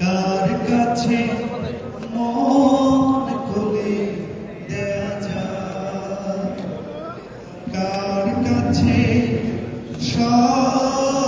কার কাছে মন খুলে দেয়া যায়? কার কাছে সব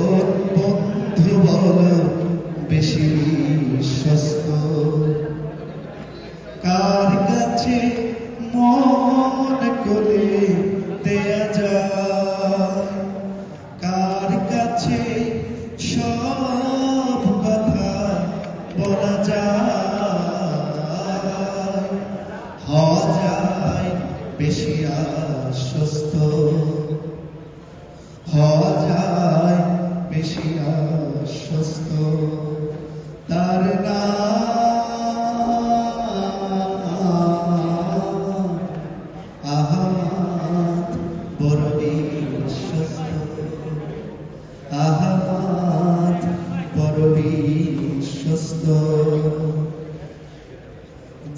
যায় বেশি আশ্বস্ত। হওয়া বেশি আশ্বস্ত। তার নাম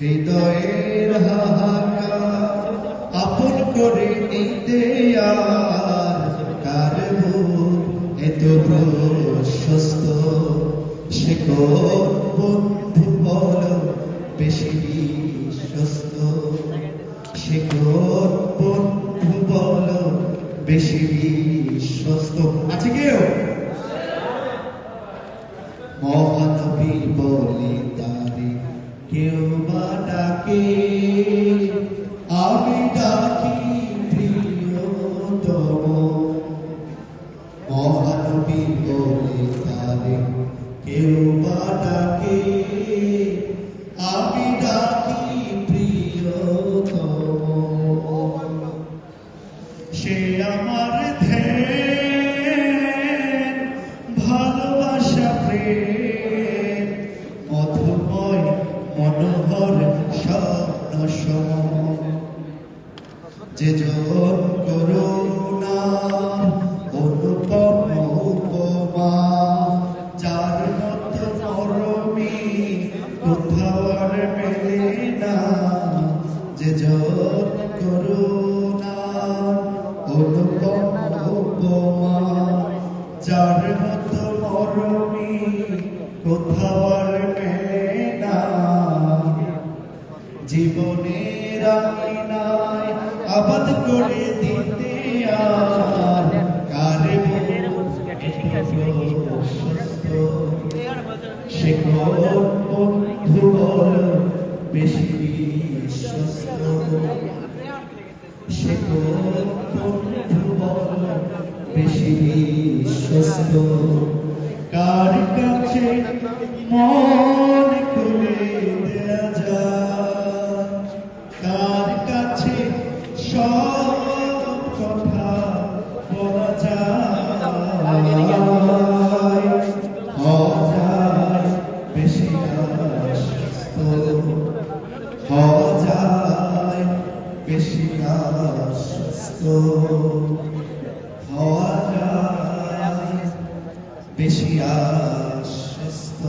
হৃদয়ের হাহাকার আপন করে নিতে আর কার এত প্রশস্ত। সে বন্ধু বল, বেশি বিশ্বস্ত। সে বন্ধু বল, বেশি বিশ্বস্ত। আছে কেউ? মহানবী বলে তারে কেউ বা ডাকে আমি ডাকি যে জন করুণা অনুপম উপমা, যার মতো মরমী কোথাও আর না, যে জন করুণা অনুপম উপমা মরমী কোথাও জীবনের আবাদ করে দিতে আর কারে সে কোন বেশি বিশ্বস্ত সে কোন বেশি বিশ্বস্ত কার কাছে মন খুলে দেয়া সব কথা বলা যায় যায় বেশি যায় বেশি হওয়া যায় বেশি আশ্বস্ত